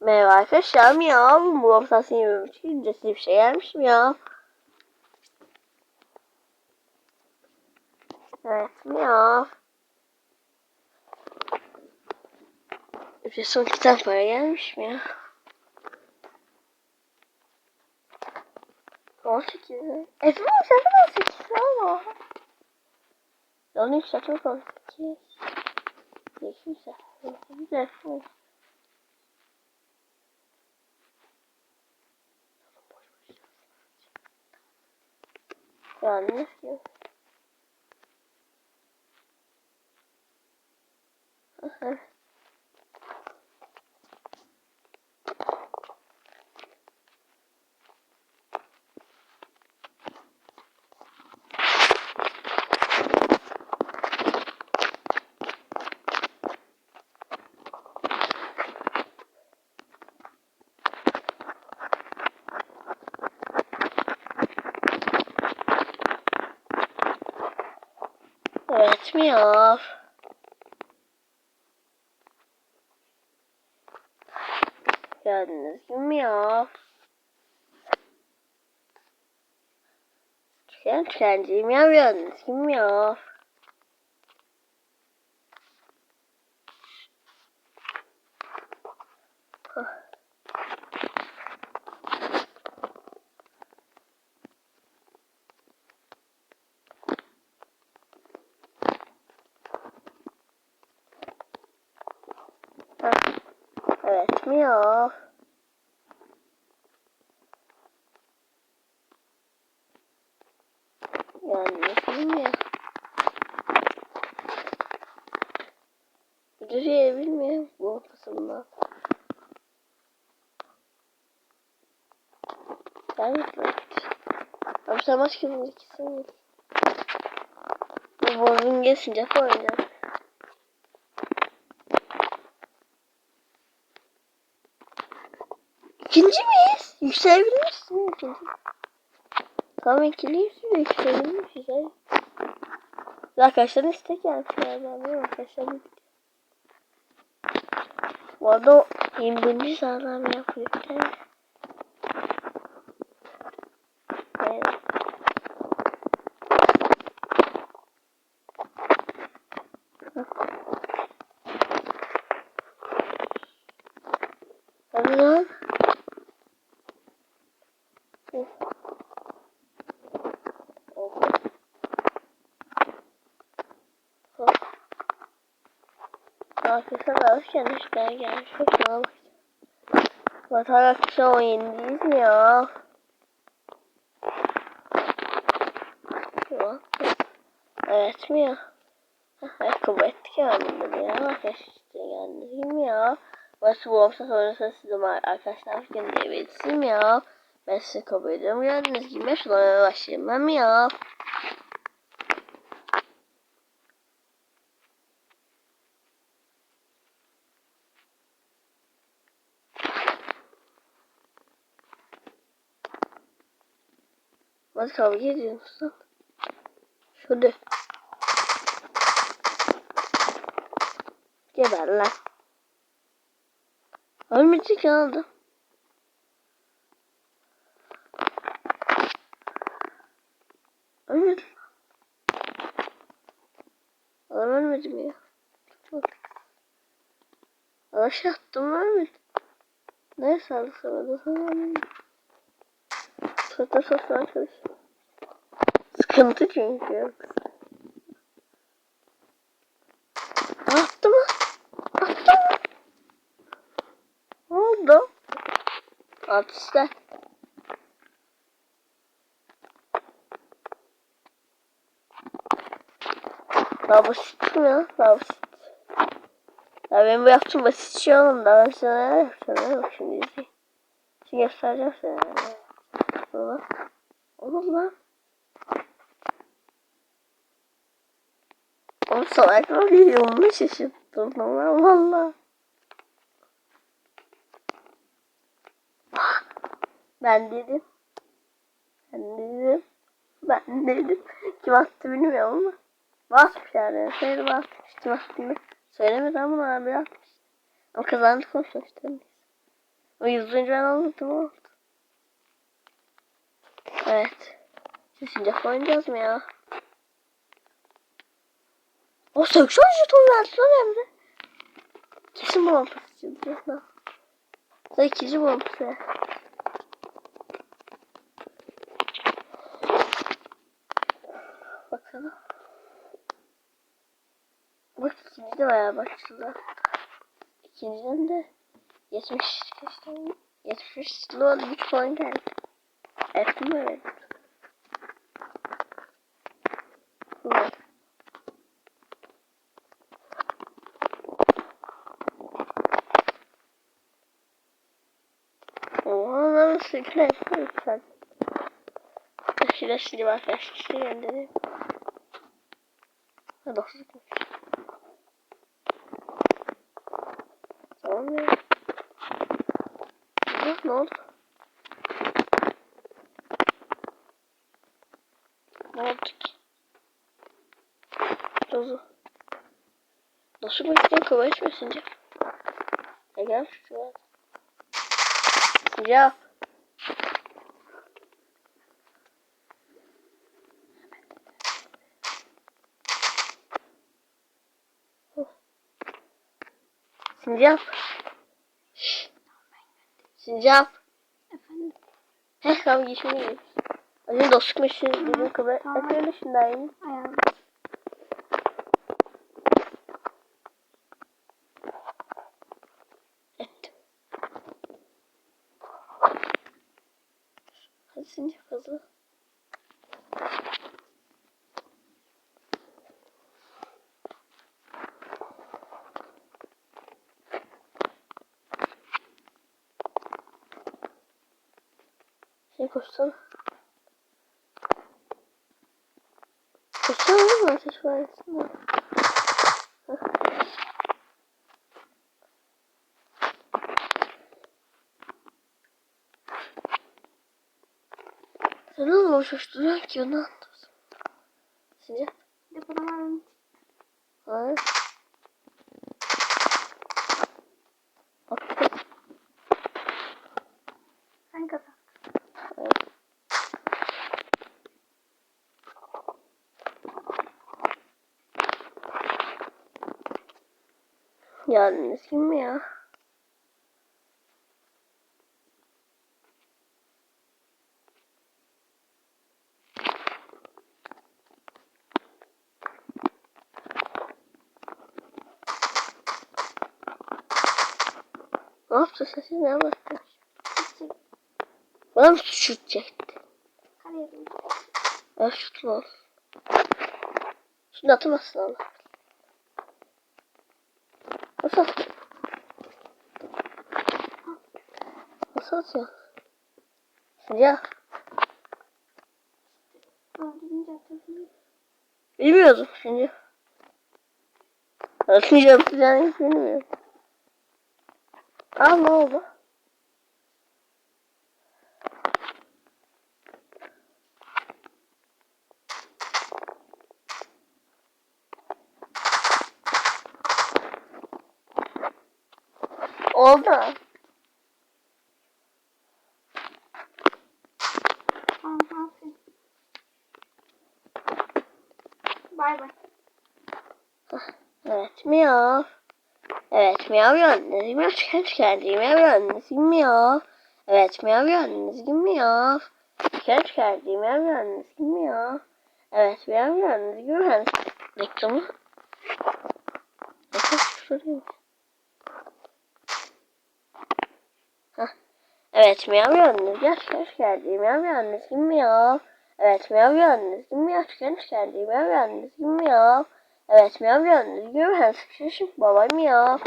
Merhaba arkadaşlar mi ya? Bu haftasını yememiş için ücretsiz bir şey gelmiş mi ya? Evet mi ya? Ücretsiz 12 tane para gelmiş mi ya? 18 mi? Efendim sen 18 ama. Onu yükseltmek 18. Yükseltmek 18 efendim. Yani nasıl? Aha. Evet mi ya? Gördünüz mü ya? Tüken tükenciyim ya gördünüz mi ya? Yani mi ya? Düzeye bilmiyorum bu kısımda. Yani Abi sen başka bir ikisi mi? Bu bozun geçince oynayacağım. İkinci miyiz? Yükselebilir misin ikinci? Tamam ikiliyiz de? Hayır. Arkadaşlar istek gelmiş galiba. Arkadaşlar? Bu arada o 21. sağlam yapıyor. Evet. Hadi Arkadaşlar alışken işte. Çok mal. Vatan akşam 17'yiz mi ya? Yok. Evet mi ya? Ayakkabı ettik yanımda ya. Arkadaşlar geldim ya. Başka bu hafta sonrası size arkadaşlar gönderebilirim ya. Ben ya. Nasıl kavga ediyorsun? Şurada. Geber lan. Ölmeyecek aldı. Ölmedi. Adam ölmedi mi ya? Bak. Aşağı attım ölmedi. Ne sağlık sana da sana ölmedi. Sota sota arkadaş. Sıkıntı çünkü. Attı mı? Attı mı? Ne oldu? At işte. Daha basit mi ya? Daha basit. Ya benim bu yaptığım basit şey oğlum. Daha ben sana neler yapacağım? Bak şimdi izle. Şimdi göstereceğim sana. Oğlum lan. Oğlum salaklar yolunu şaşırttım. Allah. Ben dedim. Ben dedim. Ben dedim. Kim attı bilmiyorum ama. Basmış yani. Söyle basmış. Kim attığını söylemedi ama abi atmış. Ama kazandık o sonuçta. O yüzüncü ben anladım oldu. Evet. Şimdi oynayacağız mı ya? O 80 jeton verdi lan Emre. Kesin bu çizeceğiz lan. Sen ikinci vampir. Baksana. Bak ikinci de bayağı başladı. İkinciden de 70 kaç tane? 70 kilo güç puan geldi. Ettim mi evet. Evet. Sıkla lütfen. Şimdi arkadaşlar göndereyim. Ha gitmiş. Tamam ya. Ne, ne oldu? Ne oldu ki? Dozu. Nasıl bekliyor kıvaç mı Sincap? Ya gel şuraya. Sincap. Sincap. Şşş. Sincap. Efendim. Heh tamam geçmeyi. Önce dostluk meşhur bizim kıvı. Tamam. Ekranı şundayım. Ayağım. Ettim. Hadi Sincap hızlı. Şey koşsana. Koşsana oğlum ateş var aslında. Sen oğlum boş boş duruyorsun ki onu anlatırsın. Sincap. Depolamadım. Hayır. Attım. Sen kazan. Evet. Ne kim ya? Ne yaptı sesi ne? Gidecek. Bana mı şut çekti? Doğru. Ya şut mu? Şunu atamazsın Allah. Nasıl atıyor? Nasıl atıyor? Sıcak. Bilmiyordum şimdi. Atmayacağım sıcağını bilmiyorum. Aa ne oldu? Oldu. Aferin. Bay bay. Evet miyav. Evet miyav yalnız miyav çıkan çıkardı miyav yalnız miyav. Evet miyav yalnız miyav. Çıkan çıkardı miyav yalnız miyav. Evet miyav yalnız miyav. Reklamı. Reklam Evet miyav yalnız yaş yaş geldi miyav yalnız miyav. Evet miyav yalnız miyav çıkan çıkardı miyav yalnız miyav. Evet miyav yalnız miyav. Şişik baba miyav.